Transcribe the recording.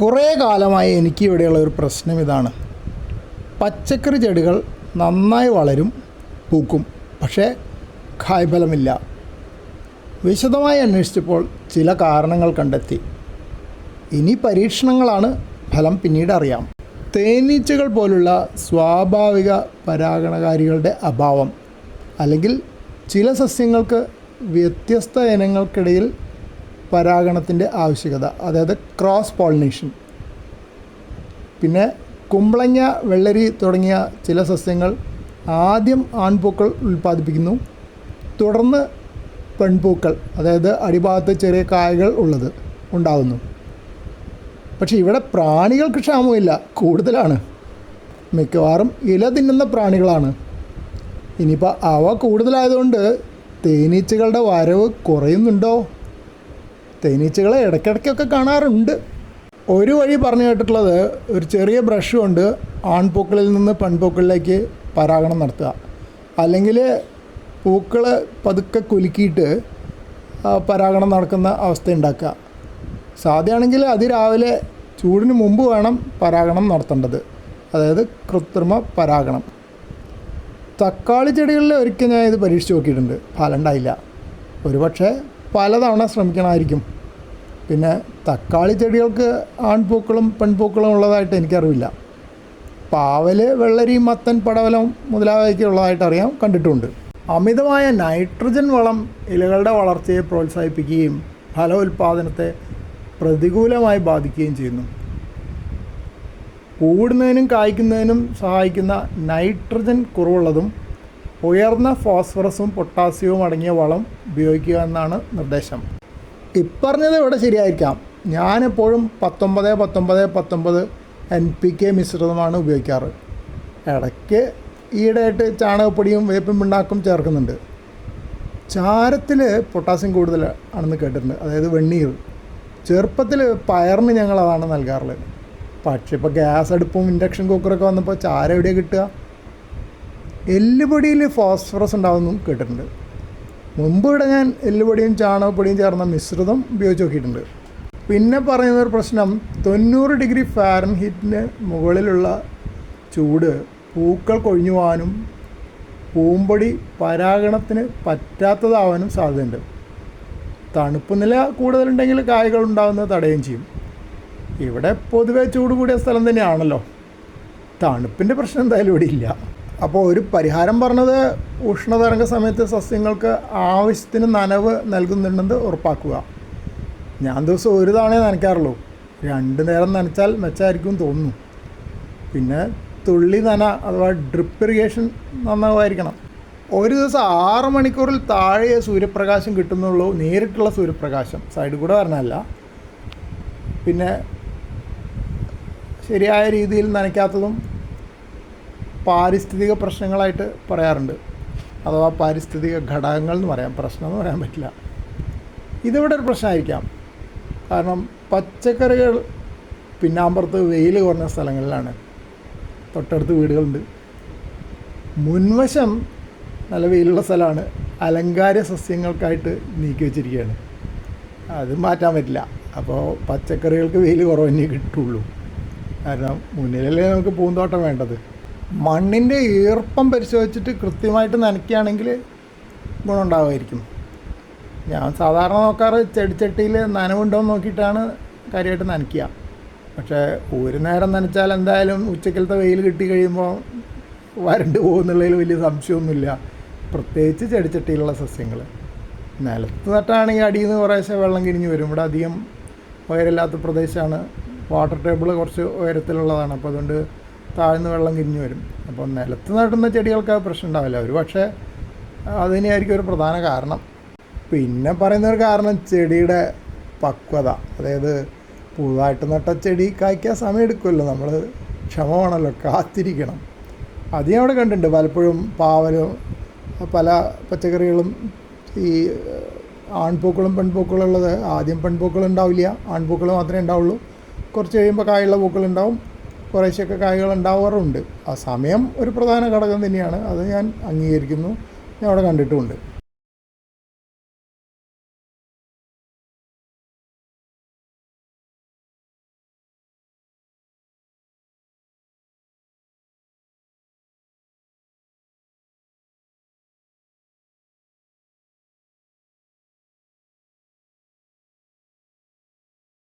കുറേ കാലമായി എനിക്ക് ഇവിടെയുള്ള ഒരു പ്രശ്നം ഇതാണ്. പച്ചക്കറി ചെടികൾ നന്നായി വളരും പൂക്കും പക്ഷേ കായ്ഫലമില്ല. വിശദമായി അന്വേഷിച്ചപ്പോൾ ചില കാരണങ്ങൾ കണ്ടെത്തി. ഇനി പരീക്ഷണങ്ങളാണ് ഫലം പിന്നീട് അറിയാം. തേനീച്ചകൾ പോലുള്ള സ്വാഭാവിക പരാഗണകാരികളുടെ അഭാവം അല്ലെങ്കിൽ ചില സസ്യങ്ങൾക്ക് വ്യത്യസ്ത ഇനങ്ങൾക്കിടയിൽ പരാഗണത്തിന്റെ ആവശ്യകത അതായത് ക്രോസ് പോളിനേഷൻ പിന്നെ കുമ്പളങ്ങ വെള്ളരി തുടങ്ങിയ ചില സസ്യങ്ങൾ ആദ്യം ആൺപൂക്കൾ ഉൽപ്പാദിപ്പിക്കുന്നു. തുടർന്ന് പെൺപൂക്കൾ അതായത് അടിഭാഗത്ത് ചെറിയ കായകൾ ഉള്ളത് ഉണ്ടാകുന്നു പക്ഷേ ഇവിടെ പ്രാണികൾക്ക് ക്ഷാമമില്ല കൂടുതലാണ്. മിക്കവാറും ഇല തിന്നുന്ന പ്രാണികളാണ്. ഇനിയിപ്പോൾ അവ കൂടുതലായതുകൊണ്ട് തേനീച്ചകളുടെ വരവ് കുറയുന്നുണ്ടോ? തേനീച്ചകളെ ഇടയ്ക്കിടയ്ക്കൊക്കെ കാണാറുണ്ട്. ഒരു വഴി പറഞ്ഞു കേട്ടിട്ടുള്ളത് ഒരു ചെറിയ ബ്രഷ് കൊണ്ട് ആൺപൂക്കളിൽ നിന്ന് പെൺപൂക്കളിലേക്ക് പരാഗണം നടത്തുക. അല്ലെങ്കിൽ പൂക്കൾ പതുക്കെ കുലുക്കിയിട്ട് പരാഗണം നടക്കുന്ന അവസ്ഥ ഉണ്ടാക്കുക. സാധ്യമാണെങ്കിൽ അതിരാവിലെ ചൂടിന് മുമ്പ് വേണം പരാഗണം നടത്തേണ്ടത്. അതായത് കൃത്രിമ പരാഗണം. തക്കാളി ചെടികളിൽ ഒരിക്കൽ ഞാൻ ഇത് പരീക്ഷിച്ച് നോക്കിയിട്ടുണ്ട്. ഫലം ഉണ്ടായില്ല. ഒരുപക്ഷെ പലതവണ ശ്രമിക്കണമായിരിക്കും. പിന്നെ തക്കാളി ചെടികൾക്ക് ആൺപൂക്കളും പെൺപൂക്കളും ഉള്ളതായിട്ട് എനിക്കറിവില്ല. പാവൽ വെള്ളരി മത്തൻ പടവലം മുതലായവയ്ക്ക് ഉള്ളതായിട്ട് അറിയാം കണ്ടിട്ടുണ്ട്. അമിതമായ നൈട്രജൻ വളം ഇലകളുടെ വളർച്ചയെ പ്രോത്സാഹിപ്പിക്കുകയും ഫല ഉൽപ്പാദനത്തെ പ്രതികൂലമായി ബാധിക്കുകയും ചെയ്യുന്നു. കൂടുന്നതിനും കായ്ക്കുന്നതിനും സഹായിക്കുന്ന നൈട്രജൻ കുറവുള്ളതും ഉയർന്ന ഫോസ്ഫറസും പൊട്ടാസ്യവും അടങ്ങിയ വളം ഉപയോഗിക്കുക എന്നാണ് നിർദ്ദേശം. ഇപ്പറഞ്ഞത് ഇവിടെ ശരിയായിരിക്കാം. ഞാനെപ്പോഴും പത്തൊമ്പത് പത്തൊമ്പത് പത്തൊമ്പത് എൻ പി കെ മിശ്രിതമാണ് ഉപയോഗിക്കാറ്. ഇടയ്ക്ക് ഈയിടെയായിട്ട് ചാണകപ്പൊടിയും വേപ്പും പിണ്ണാക്കും ചേർക്കുന്നുണ്ട്. ചാരത്തിൽ പൊട്ടാസ്യം കൂടുതൽ ആണെന്ന് കേട്ടിട്ടുണ്ട്. അതായത് വെണ്ണീർ. ചെറുപ്പത്തിൽ പയറിന് ഞങ്ങൾ അതാണ് നൽകാറുള്ളത്. പക്ഷേ ഇപ്പോൾ ഗ്യാസ് അടുപ്പും ഇൻഡക്ഷൻ കുക്കറൊക്കെ വന്നപ്പോൾ ചാരം എവിടെയാണ് കിട്ടുക? എല്ലുപൊടിയിൽ ഫോസ്ഫറസ് ഉണ്ടാകുമെന്നും കേട്ടിട്ടുണ്ട്. മുമ്പ് ഇവിടെ ഞാൻ എല്ലുപൊടിയും ചാണകപ്പൊടിയും ചേർന്ന മിശ്രിതം ഉപയോഗിച്ച് നോക്കിയിട്ടുണ്ട്. പിന്നെ പറയുന്ന ഒരു പ്രശ്നം തൊണ്ണൂറ് ഡിഗ്രി ഫാരൻ ഹീറ്റിന് മുകളിലുള്ള ചൂട് പൂക്കൾ കൊഴിഞ്ഞു പോകാനും പൂമ്പൊടി പരാഗണത്തിന് പറ്റാത്തതാവാനും സാധ്യതയുണ്ട്. തണുപ്പ് നില കൂടുതലുണ്ടെങ്കിൽ കായകൾ ഉണ്ടാകുന്നത് തടയുകയും ചെയ്യും. ഇവിടെ പൊതുവേ ചൂട് കൂടിയ സ്ഥലം തന്നെയാണല്ലോ. തണുപ്പിന്റെ പ്രശ്നം എന്തായാലും ഇവിടെ ഇല്ല. അപ്പോൾ ഒരു പരിഹാരം പറഞ്ഞത് ഉഷ്ണതരംഗ സമയത്ത് സസ്യങ്ങൾക്ക് ആവശ്യത്തിന് നനവ് നൽകുന്നുണ്ടെന്ന് ഉറപ്പാക്കുക. ഞാൻ ദിവസം ഒരു തവണയേ നനയ്ക്കാറുള്ളൂ. രണ്ട് നേരം നനച്ചാൽ മെച്ചമായിരിക്കും തോന്നുന്നു. പിന്നെ തുള്ളി നന അഥവാ ഡ്രിപ്പ് ഇറിഗേഷൻ നന്നാവായിരിക്കണം. ഒരു ദിവസം ആറ് മണിക്കൂറിൽ താഴെ സൂര്യപ്രകാശം കിട്ടുന്നുള്ളൂ നേരിട്ടുള്ള സൂര്യപ്രകാശം. സൈഡിൽ കൂടെ വരണമല്ല പിന്നെ ശരിയായ രീതിയിൽ നനയ്ക്കാത്തതും പാരിസ്ഥിതിക പ്രശ്നങ്ങളായിട്ട് പറയാറുണ്ട്. അഥവാ പാരിസ്ഥിതിക ഘടകങ്ങൾ എന്ന് പറയാം. പ്രശ്നം എന്ന് പറയാൻ പറ്റില്ല. ഇതിവിടെ ഒരു പ്രശ്നമായിരിക്കാം. കാരണം പച്ചക്കറികൾ പിന്നാമ്പുറത്ത് വെയിൽ കുറഞ്ഞ സ്ഥലങ്ങളിലാണ്. തൊട്ടടുത്ത് വീടുകളുണ്ട്. മുൻവശം നല്ല വെയിലുള്ള സ്ഥലമാണ്. അലങ്കാര സസ്യങ്ങൾക്കായിട്ട് നീക്കി വെച്ചിരിക്കുകയാണ്. അത് മാറ്റാൻ പറ്റില്ല. അപ്പോൾ പച്ചക്കറികൾക്ക് വെയിൽ കുറവ് തന്നെ കിട്ടുള്ളൂ. കാരണം മുന്നിലല്ലേ നമുക്ക് പൂന്തോട്ടം വേണ്ടത്. മണ്ണിന്റെ ഈർപ്പം പരിശോധിച്ചിട്ട് കൃത്യമായിട്ട് നനയ്ക്കുകയാണെങ്കിൽ ഗുണമുണ്ടാകുമായിരിക്കും ഞാൻ സാധാരണ നോക്കാറ് ചെടിച്ചട്ടിയിൽ നനവുണ്ടോ എന്ന് നോക്കിയിട്ടാണ് കാര്യമായിട്ട് നനയ്ക്കുക. പക്ഷേ ഒരു നേരം നനച്ചാൽ എന്തായാലും ഉച്ചക്കലത്തെ വെയിൽ കിട്ടി കഴിയുമ്പോൾ വരണ്ട് പോകുന്നുള്ളതിൽ വലിയ സംശയമൊന്നുമില്ല. പ്രത്യേകിച്ച് ചെടിച്ചട്ടിയിലുള്ള സസ്യങ്ങൾ. നിലത്ത് നട്ടാണെങ്കിൽ അടിയിൽ നിന്ന് കുറേശ്ശെ വെള്ളം കിരിഞ്ഞ് വരും. ഇവിടെ അധികം ഉയരമില്ലാത്ത പ്രദേശമാണ്. വാട്ടർ ടേബിൾ കുറച്ച് ഉയരത്തിലുള്ളതാണ്. അപ്പോൾ അതുകൊണ്ട് താഴ്ന്ന് വെള്ളം കിഞ്ഞു വരും. അപ്പോൾ നിലത്ത് നടുന്ന ചെടികൾക്ക് ആ പ്രശ്നം ഉണ്ടാവില്ല ഒരു പക്ഷേ അതിനായിരിക്കും ഒരു പ്രധാന കാരണം. പിന്നെ പറയുന്ന ഒരു കാരണം ചെടിയുടെ പക്വത. അതായത് പുതുതായിട്ട് നട്ട ചെടി കായ്ക്കാൻ സമയം എടുക്കുമല്ലോ നമ്മൾ ക്ഷമമാണല്ലോ കാത്തിരിക്കണം. അത് ഞാൻ അവിടെ കണ്ടിട്ടുണ്ട്. പലപ്പോഴും പാവലും പല പച്ചക്കറികളും ഈ ആൺപൂക്കളും പെൺപൂക്കളും ഉള്ളത് ആദ്യം പെൺപൂക്കൾ ഉണ്ടാവില്ല ആൺപൂക്കൾ മാത്രമേ ഉണ്ടാവുള്ളൂ. കുറച്ച് കഴിയുമ്പോൾ കായുള്ള പൂക്കളുണ്ടാവും. കുറേശ്ശൊക്കെ കായ്കൾ ഉണ്ടാവാറുണ്ട്. ആ സമയം ഒരു പ്രധാന ഘടകം തന്നെയാണ്. അത് ഞാൻ അംഗീകരിക്കുന്നു. ഞാൻ അവിടെ കണ്ടിട്ടുമുണ്ട്.